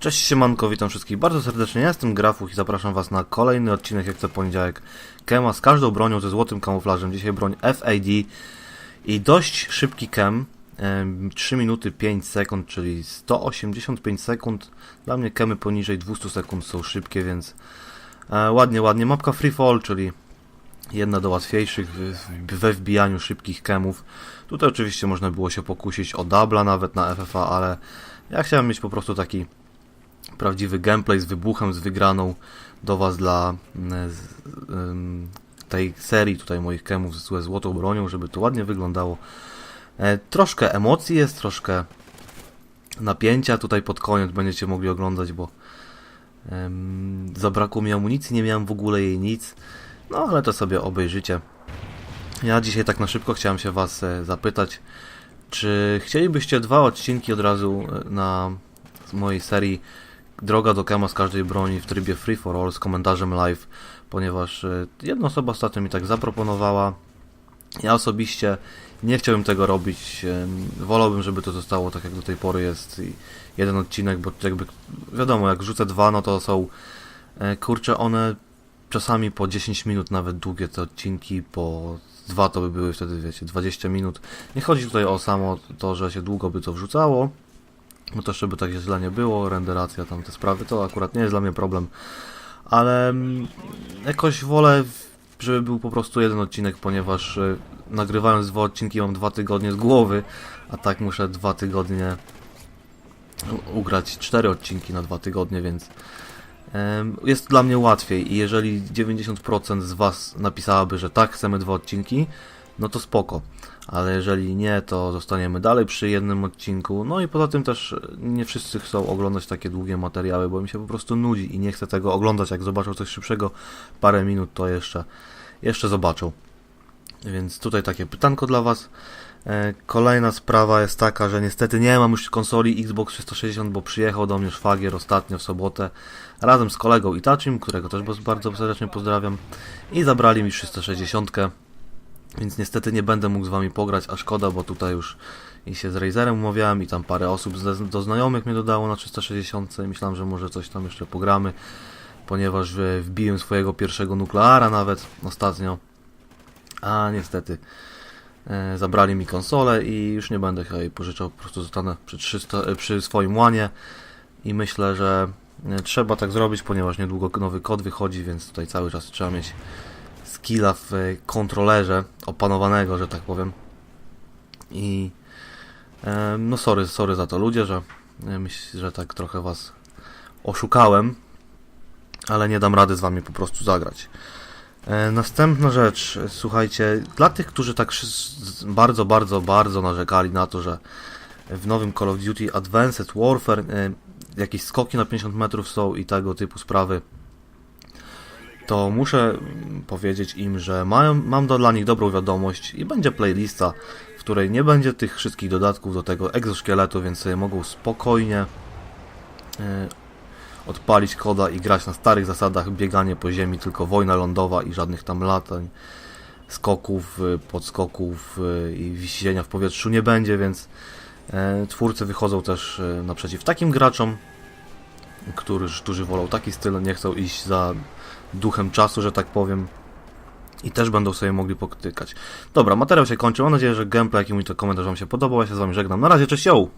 Cześć siemanko, witam wszystkich bardzo serdecznie, ja jestem Grafuch i zapraszam was na kolejny odcinek jak co poniedziałek. Kema z każdą bronią ze złotym kamuflażem, dzisiaj broń FAD i dość szybki kem, em, 3 minuty 5 sekund, czyli 185 sekund, dla mnie kemy poniżej 200 sekund są szybkie, więc e, ładnie, ładnie, mapka Free Fall, czyli jedna do łatwiejszych we wbijaniu szybkich kemów, tutaj oczywiście można było się pokusić o dubla nawet na FFA, ale ja chciałem mieć po prostu taki prawdziwy gameplay z wybuchem, z wygraną do Was dla mm, ym, tej serii tutaj moich kemów ze złotą bronią, żeby to ładnie wyglądało. E, troszkę emocji jest, troszkę napięcia tutaj pod koniec będziecie mogli oglądać, bo zabrakło mi amunicji, nie miałem w ogóle jej nic, no ale to sobie obejrzycie. Ja dzisiaj tak na szybko chciałem się Was e, zapytać, czy chcielibyście dwa odcinki od razu e, na mojej serii Droga do Kema z każdej broni w trybie free for all z komentarzem live, ponieważ e, jedna osoba ostatnio mi tak zaproponowała. Ja osobiście nie chciałbym tego robić. em, Wolałbym, żeby to zostało tak jak do tej pory jest jeden odcinek, bo jakby wiadomo, jak rzucę dwa, no to są e, kurczę one czasami po 10 minut nawet długie te odcinki, po dwa to by były wtedy, wiecie, 20 minut. Nie chodzi tutaj o samo to, że się długo by to wrzucało, bo to żeby tak źle nie było, renderacja, tam te sprawy, to akurat nie jest dla mnie problem, ale mm, jakoś wolę, żeby był po prostu jeden odcinek, ponieważ y, nagrywając dwa odcinki mam dwa tygodnie z głowy, a tak muszę dwa tygodnie ugrać cztery odcinki na dwa tygodnie, więc jest dla mnie łatwiej. I jeżeli 90% z Was napisałaby, że tak, chcemy dwa odcinki, no to spoko. Ale jeżeli nie, to zostaniemy dalej przy jednym odcinku. No i poza tym też nie wszyscy chcą oglądać takie długie materiały, bo mi się po prostu nudzi i nie chcę tego oglądać. Jak zobaczą coś szybszego, parę minut, to jeszcze, jeszcze zobaczą. Więc tutaj takie pytanko dla Was. E, Kolejna sprawa jest taka, że niestety nie mam już konsoli Xbox 360, bo przyjechał do mnie szwagier ostatnio w sobotę razem z kolegą Itachim, którego też bardzo serdecznie pozdrawiam i zabrali mi 360. Więc niestety nie będę mógł z wami pograć, a szkoda, bo tutaj już i się z Razerem umawiałem i tam parę osób z, do znajomych mnie dodało na 360 i myślałem, że może coś tam jeszcze pogramy, ponieważ e, wbiłem swojego pierwszego nukleara nawet ostatnio, a niestety e, zabrali mi konsolę i już nie będę chyba jej pożyczał, po prostu zostanę przy, 300, e, przy swoim łanie i myślę, że e, trzeba tak zrobić, ponieważ niedługo nowy kod wychodzi, więc tutaj cały czas trzeba mieć skilla w kontrolerze opanowanego, że tak powiem. I e, no sorry, sorry za to ludzie, że e, myślę, że tak trochę was oszukałem, ale nie dam rady z wami po prostu zagrać. E, następna rzecz, słuchajcie, dla tych, którzy tak bardzo, bardzo, bardzo narzekali na to, że w nowym Call of Duty Advanced Warfare jakieś skoki na 50 metrów są i tego typu sprawy, to muszę powiedzieć im, że mają, mam dla nich dobrą wiadomość i będzie playlista, w której nie będzie tych wszystkich dodatków do tego egzoszkieletu, więc sobie mogą spokojnie e, odpalić koda i grać na starych zasadach, bieganie po ziemi, tylko wojna lądowa i żadnych tam latań, skoków, e, podskoków e, i wisienia w powietrzu nie będzie, więc twórcy wychodzą też naprzeciw takim graczom, którzy, którzy wolą taki styl, nie chcą iść za duchem czasu, że tak powiem. I też będą sobie mogli poktykać. Dobra, materiał się kończy. Mam nadzieję, że gameplay, jaki mój to komentarz Wam się podobał. Ja się z Wami żegnam. Na razie, cześć, yo!